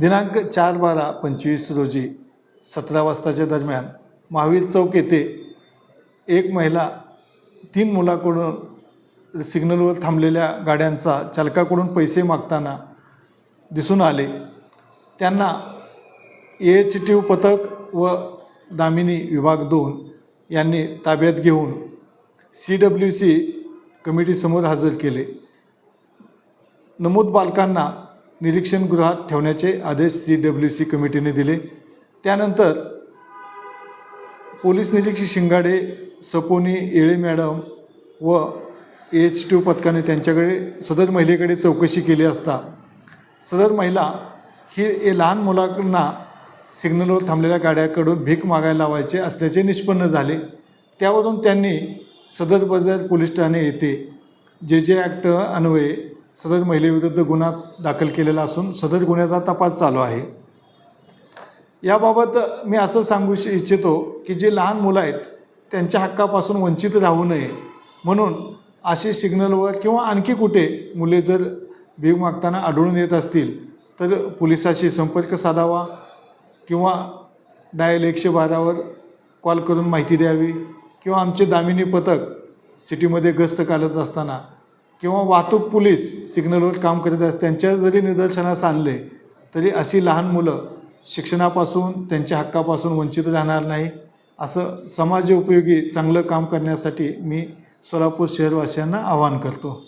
दिनांक चार बारा पंचवीस रोजी सतरा वाजताच्या दरम्यान महावीर चौक येथे एक महिला तीन मुलाकडून सिग्नलवर थांबलेल्या गाड्यांचा चालकाकडून पैसे मागताना दिसून आले. त्यांना ए एच टी पथक व दामिनी विभाग दोन यांनी ताब्यात घेऊन सी डब्ल्यू सी कमिटीसमोर हजर केले. नमूद बालकांना निरीक्षण गृहात ठेवण्याचे आदेश सी डब्ल्यू सी कमिटीने दिले. त्यानंतर पोलीस निरीक्षक शिंगाडे सपोनी येळे मॅडम व एच टी पथकाने त्यांच्याकडे सदर महिलेकडे चौकशी केली असता सदर महिला ही हे लहान मुलांना सिग्नलवर थांबलेल्या गाड्याकडून भीक मागायला लावायचे असल्याचे निष्पन्न झाले. त्यावरून त्यांनी सदर बाजार पोलीस ठाणे येथे जे जे ॲक्ट अन्वये सदर महिलेविरुद्ध गुन्हा दाखल केलेला असून सदर गुन्ह्याचा तपास चालू आहे. याबाबत मी असं सांगू इच्छितो की जे लहान मुलं आहेत त्यांच्या हक्कापासून वंचित राहू नये. म्हणून असे सिग्नलवर किंवा आणखी कुठे मुले जर भीक मागताना आढळून येत असतील तर पोलिसाशी संपर्क साधावा किंवा डायल एकशे बारावर कॉल करून माहिती द्यावी किंवा आमचे दामिनी पथक सिटीमध्ये गस्त घालत असताना किंवा वाहतूक पोलीस सिग्नलवर काम करत असतात त्यांच्या जरी निदर्शनास आणले तरी अशी लहान मुलं शिक्षणापासून त्यांच्या हक्कापासून वंचित राहणार नाही. असं समाज उपयोगी चांगलं काम करण्यासाठी मी सोलापूर शहरवासियांना आवाहन करतो.